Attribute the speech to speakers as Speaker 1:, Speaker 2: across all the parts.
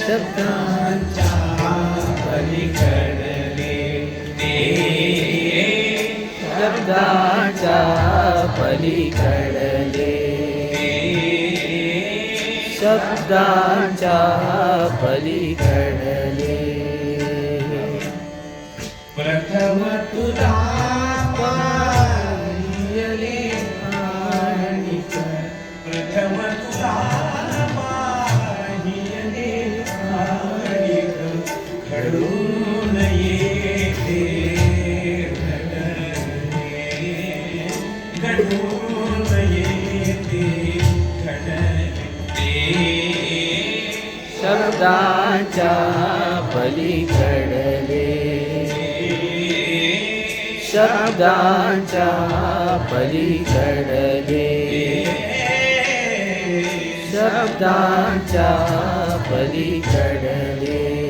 Speaker 1: शब्दांच्या पलीकडले शब्दांच्या पलीकडले. शब्दांच्या पलीकडले.
Speaker 2: प्रथम
Speaker 1: तुला
Speaker 2: घडून येते घडून येते घडते
Speaker 1: शब्दाच्या पलीकडले. शब्दाच्या पलीकडले. शब्दाच्या पलीकडले.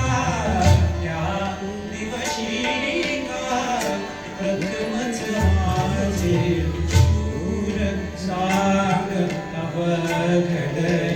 Speaker 1: அவகட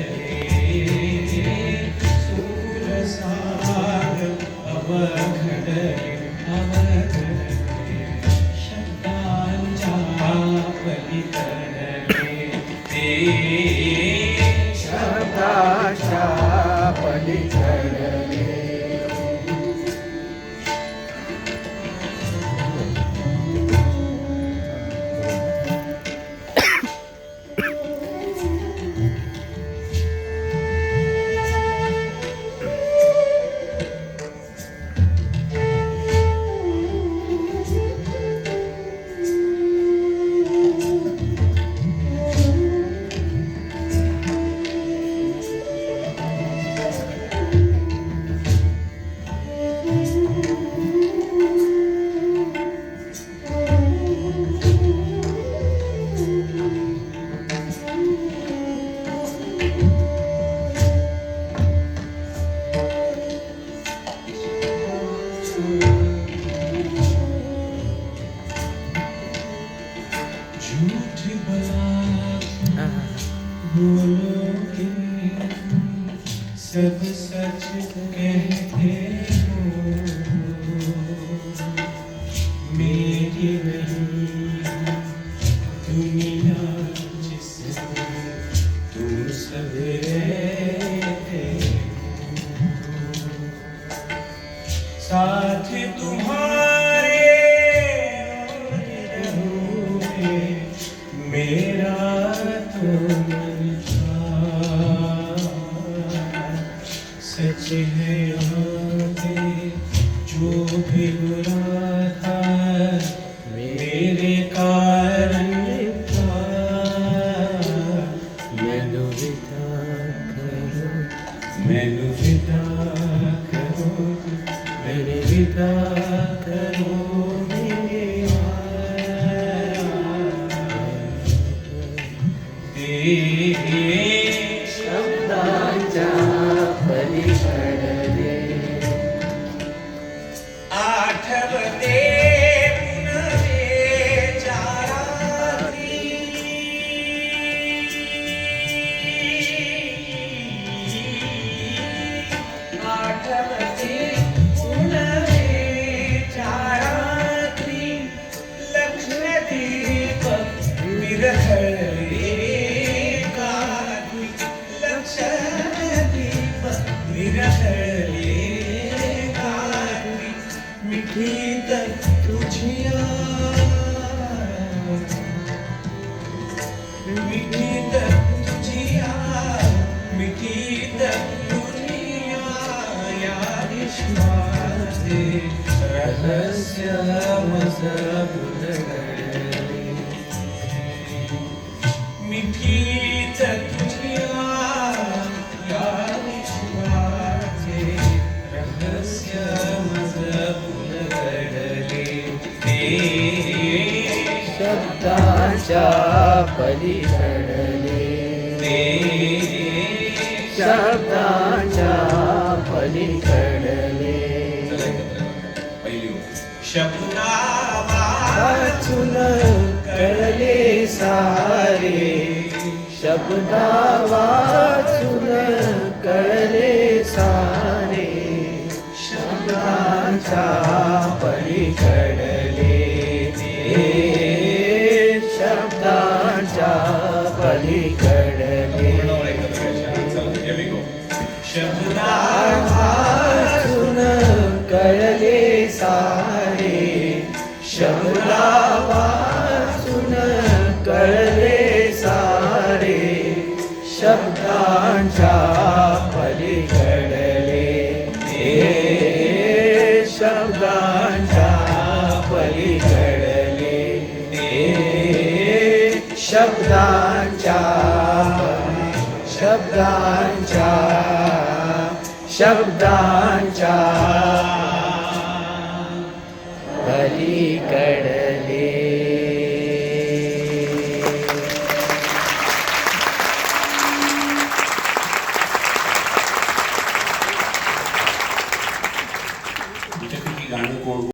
Speaker 1: सब सच कहते हो। चेहरों पे जो भी बुलाता है मेरे कारण
Speaker 2: मैनू विदा करो
Speaker 1: मैनू करो मैंने विदा करो।
Speaker 2: शब्दांच्या पलीकडे शब्दांच्या पलीकडे
Speaker 1: शब्दावा
Speaker 2: वाचून कळले सारे. शब्दा वाचून कळले सारे. शब्दांच्या पलीकडले शब्दांच्या पलीकडले.
Speaker 1: शब्दा
Speaker 2: शब्दांच्या शब्दांच्या.